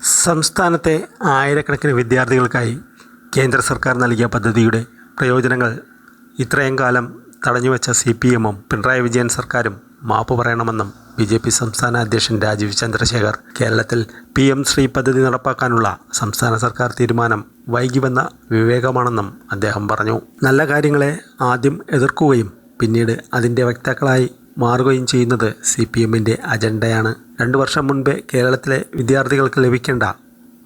സംസ്ഥാനത്തെ ആയിരക്കണക്കിന് വിദ്യാർത്ഥികൾക്കായി കേന്ദ്ര സർക്കാർ നൽകിയ പദ്ധതിയുടെ പ്രയോജനങ്ങൾ ഇത്രയും കാലം തടഞ്ഞുവെച്ച സി പി എമ്മും പിണറായി വിജയൻ സർക്കാരും മാപ്പ് പറയണമെന്നും ബി ജെ പി സംസ്ഥാന അധ്യക്ഷൻ രാജീവ് ചന്ദ്രശേഖർ കേരളത്തിൽ പി എം ശ്രീ പദ്ധതി നടപ്പാക്കാനുള്ള സംസ്ഥാന സർക്കാർ തീരുമാനം വൈകി വന്ന വിവേകമാണെന്നും അദ്ദേഹം പറഞ്ഞു. നല്ല കാര്യങ്ങളെ ആദ്യം എതിർക്കുകയും പിന്നീട് അതിന്റെ വക്താക്കളായി മാറുകയും ചെയ്യുന്നത് സി പി എമ്മിന്റെ അജണ്ടയാണ്. രണ്ട് വർഷം മുൻപേ കേരളത്തിലെ വിദ്യാർത്ഥികൾക്ക് ലഭിക്കേണ്ട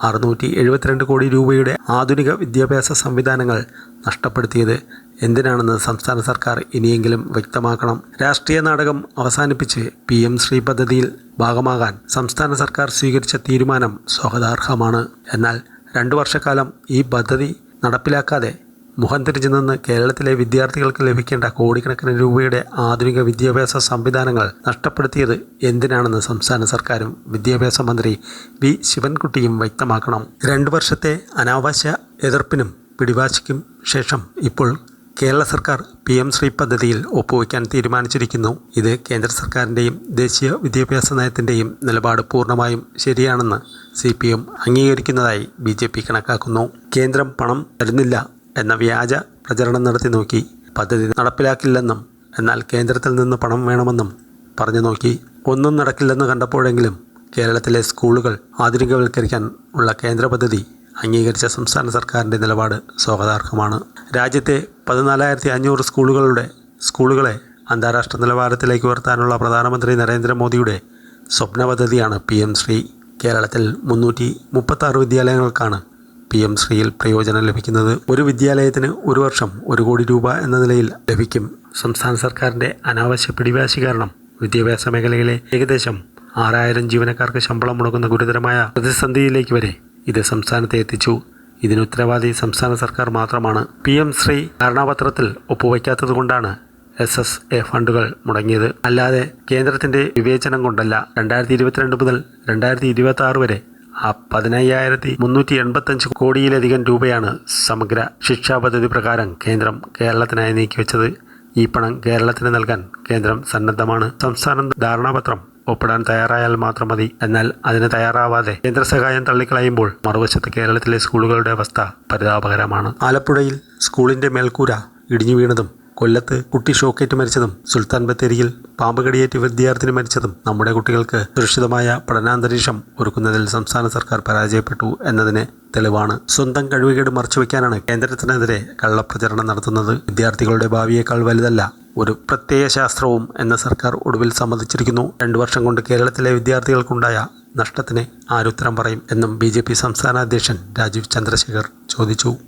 അറുന്നൂറ്റി എഴുപത്തിരണ്ട് കോടി രൂപയുടെ ആധുനിക വിദ്യാഭ്യാസ സംവിധാനങ്ങൾ നഷ്ടപ്പെടുത്തിയത് എന്തിനാണെന്ന് സംസ്ഥാന സർക്കാർ ഇനിയെങ്കിലും വ്യക്തമാക്കണം. രാഷ്ട്രീയ നാടകം അവസാനിപ്പിച്ച് പി എം ശ്രീ പദ്ധതിയിൽ ഭാഗമാകാൻ സംസ്ഥാന സർക്കാർ സ്വീകരിച്ച തീരുമാനം സ്വാഗതാർഹമാണ് എന്നാൽ രണ്ടു വർഷക്കാലം ഈ പദ്ധതി നടപ്പിലാക്കാതെ മുഖം തിരിച്ചു നിന്ന് കേരളത്തിലെ വിദ്യാർത്ഥികൾക്ക് ലഭിക്കേണ്ട കോടിക്കണക്കിന് രൂപയുടെ ആധുനിക വിദ്യാഭ്യാസ സംവിധാനങ്ങൾ നഷ്ടപ്പെടുത്തിയത് എന്തിനാണെന്ന് സംസ്ഥാന സർക്കാരും വിദ്യാഭ്യാസ മന്ത്രി വി ശിവൻകുട്ടിയും വ്യക്തമാക്കണം. രണ്ടു വർഷത്തെ അനാവശ്യ എതിർപ്പിനും പിടിവാശിക്കും ശേഷം ഇപ്പോൾ കേരള സർക്കാർ പി എം ശ്രീ പദ്ധതിയിൽ ഒപ്പുവയ്ക്കാൻ തീരുമാനിച്ചിരിക്കുന്നു. ഇത് കേന്ദ്ര സർക്കാരിന്റെയും ദേശീയ വിദ്യാഭ്യാസ നയത്തിന്റെയും നിലപാട് പൂർണമായും ശരിയാണെന്ന് സി പി എം അംഗീകരിക്കുന്നതായി ബി ജെ പി കണക്കാക്കുന്നു. കേന്ദ്രം പണം തരുന്നില്ല എന്ന വ്യാജ പ്രചരണം നടത്തി നോക്കി. പദ്ധതി നടപ്പിലാക്കില്ലെന്നും എന്നാൽ കേന്ദ്രത്തിൽ നിന്ന് പണം വേണമെന്നും പറഞ്ഞു നോക്കി. ഒന്നും നടക്കില്ലെന്ന് കണ്ടപ്പോഴെങ്കിലും കേരളത്തിലെ സ്കൂളുകൾ ആധുനികവൽക്കരിക്കാൻ ഉള്ള കേന്ദ്ര പദ്ധതി അംഗീകരിച്ച സംസ്ഥാന സർക്കാരിന്റെ നിലപാട് സ്വാഗതാർഹമാണ്. രാജ്യത്തെ പതിനാലായിരത്തി അഞ്ഞൂറ് സ്കൂളുകളുടെ സ്കൂളുകളെ അന്താരാഷ്ട്ര നിലവാരത്തിലേക്ക് ഉയർത്താനുള്ള പ്രധാനമന്ത്രി നരേന്ദ്രമോദിയുടെ സ്വപ്ന പദ്ധതിയാണ് പി എം ശ്രീ. കേരളത്തിൽ മുന്നൂറ്റി മുപ്പത്താറ് വിദ്യാലയങ്ങൾക്കാണ് പി എം ശ്രീയിൽ പ്രയോജനം ലഭിക്കുന്നത് ഒരു വിദ്യാലയത്തിന് ഒരു വർഷം ഒരു കോടി രൂപ എന്ന നിലയിൽ ലഭിക്കും. സംസ്ഥാന സർക്കാരിന്റെ അനാവശ്യ പിടിവാശി കാരണം വിദ്യാഭ്യാസ മേഖലയിലെ ഏകദേശം ആറായിരം ജീവനക്കാർക്ക് ശമ്പളം മുടക്കുന്ന ഗുരുതരമായ പ്രതിസന്ധിയിലേക്ക് വരെ ഇത് സംസ്ഥാനത്തെ എത്തിച്ചു. ഇതിന് ഉത്തരവാദി സംസ്ഥാന സർക്കാർ മാത്രമാണ്. പി എം ശ്രീ ധാരണാപത്രത്തിൽ ഒപ്പുവയ്ക്കാത്തതുകൊണ്ടാണ് എസ് എസ് എ ഫണ്ടുകൾ മുടങ്ങിയത്. അല്ലാതെ കേന്ദ്രത്തിന്റെ വിവേചനം കൊണ്ടല്ല. രണ്ടായിരത്തി ഇരുപത്തിരണ്ട് മുതൽ രണ്ടായിരത്തി ഇരുപത്തി ആറ് വരെ ആ പതിനയ്യായിരത്തി മുന്നൂറ്റി എൺപത്തഞ്ച് കോടിയിലധികം രൂപയാണ് സമഗ്ര ശിക്ഷാ പദ്ധതി പ്രകാരം കേന്ദ്രം കേരളത്തിനായി നീക്കിവെച്ചത്. ഈ പണം കേരളത്തിന് നൽകാൻ കേന്ദ്രം സന്നദ്ധമാണ്. സംസ്ഥാനം ധാരണാപത്രം ഒപ്പിടാൻ തയ്യാറായാൽ മാത്രം മതി. എന്നാൽ അതിന് തയ്യാറാവാതെ കേന്ദ്ര സഹായം തള്ളിക്കളയുമ്പോൾ മറുവശത്ത് കേരളത്തിലെ സ്കൂളുകളുടെ അവസ്ഥ പരിതാപകരമാണ്. ആലപ്പുഴയിൽ സ്കൂളിന്റെ മേൽക്കൂര ഇടിഞ്ഞു വീണതും കൊല്ലത്ത് കുട്ടി ഷോക്കേറ്റ് മരിച്ചതും സുൽത്താൻ ബത്തേരിയിൽ പാമ്പ് കടിയേറ്റ് വിദ്യാർത്ഥിനി മരിച്ചതും നമ്മുടെ കുട്ടികൾക്ക് സുരക്ഷിതമായ പഠനാന്തരീക്ഷം ഒരുക്കുന്നതിൽ സംസ്ഥാന സർക്കാർ പരാജയപ്പെട്ടു എന്നതിന് തെളിവാണ്. സ്വന്തം കഴിവുകേട് മറച്ചുവെക്കാനാണ് കേന്ദ്രത്തിനെതിരെ കള്ളപ്രചരണം നടത്തുന്നത്. വിദ്യാർത്ഥികളുടെ ഭാവിയേക്കാൾ വലുതല്ല ഒരു പ്രത്യയ ശാസ്ത്രവും എന്ന സർക്കാർ ഒടുവിൽ സമ്മതിച്ചിരിക്കുന്നു. രണ്ടു വർഷം കൊണ്ട് കേരളത്തിലെ വിദ്യാർത്ഥികൾക്കുണ്ടായ നഷ്ടത്തിന് ആരുത്തരം പറയും എന്നും ബി സംസ്ഥാന അധ്യക്ഷൻ രാജീവ് ചന്ദ്രശേഖർ ചോദിച്ചു.